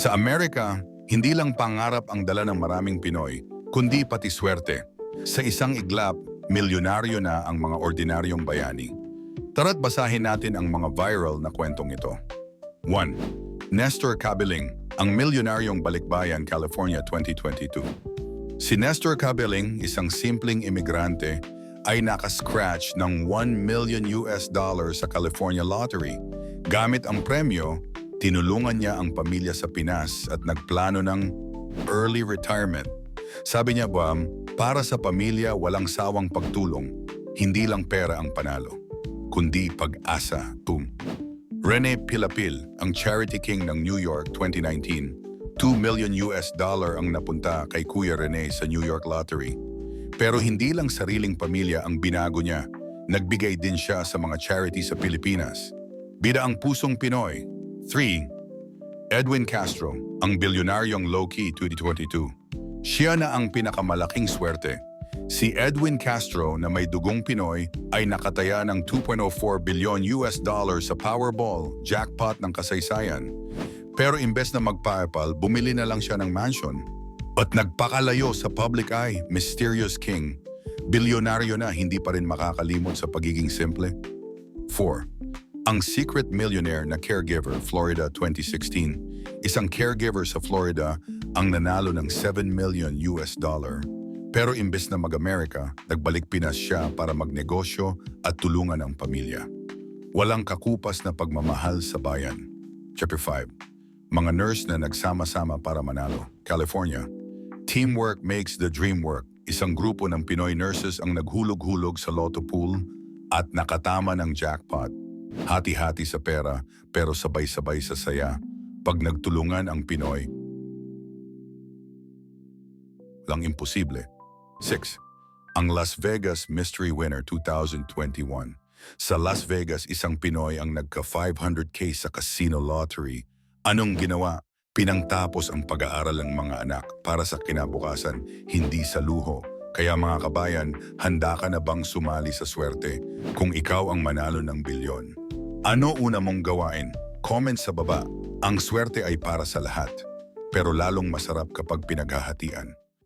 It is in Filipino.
Sa Amerika, hindi lang pangarap ang dala ng maraming Pinoy, kundi pati swerte. Sa isang iglap, milyonaryo na ang mga ordinaryong bayani. Tara't basahin natin ang mga viral na kwentong ito. 1. Nestor Cabiling, ang milyonaryong balikbayan, California 2022. Si Nestor Cabiling, isang simpleng imigrante, ay nakascratch ng 1 million US dollars sa California Lottery. Gamit ang premyo, tinulungan niya ang pamilya sa Pinas at nagplano ng early retirement. Sabi niya ba, para sa pamilya walang sawang pagtulong, hindi lang pera ang panalo, kundi pag-asa, tum. Rene Pilapil, ang charity king ng New York 2019, 2 million US dollar ang napunta kay Kuya Rene sa New York Lottery. Pero hindi lang sariling pamilya ang binago niya, nagbigay din siya sa mga charity sa Pilipinas. Bida ang pusong Pinoy. 3. Edwin Castro, ang bilyonaryong low-key 2022. Siya na ang pinakamalaking swerte. Si Edwin Castro na may dugong Pinoy ay nakataya ng 2.04 billion US dollars sa Powerball, jackpot ng kasaysayan. Pero imbes na magpapal, bumili na lang siya ng mansion. At nagpakalayo sa public eye, mysterious king. Bilyonaryo na hindi pa rin makakalimot sa pagiging simple. 4. Ang secret millionaire na caregiver, Florida 2016. Isang caregiver sa Florida ang nanalo ng 7 million US dollar. Pero imbes na mag-Amerika, nagbalik Pinas siya para magnegosyo at tulungan ang pamilya. Walang kakupas na pagmamahal sa bayan. Chapter 5. Mga nurse na nagsama-sama para manalo. California. Teamwork makes the dream work. Isang grupo ng Pinoy nurses ang naghulog-hulog sa lotto pool at nakatama ng jackpot. Hati-hati sa pera pero sabay-sabay sa saya. Pag nagtulungan ang Pinoy, lang imposible. 6. Ang Las Vegas Mystery Winner 2021. Sa Las Vegas, isang Pinoy ang nagka 500k sa casino lottery. Anong ginawa? Pinangtapos ang pag-aaral ng mga anak para sa kinabukasan, hindi sa luho. Kaya mga kabayan, handa ka na bang sumali sa swerte kung ikaw ang manalo ng bilyon? Ano una mong gawain? Comment sa baba. Ang swerte ay para sa lahat, pero lalong masarap kapag pinaghahatian.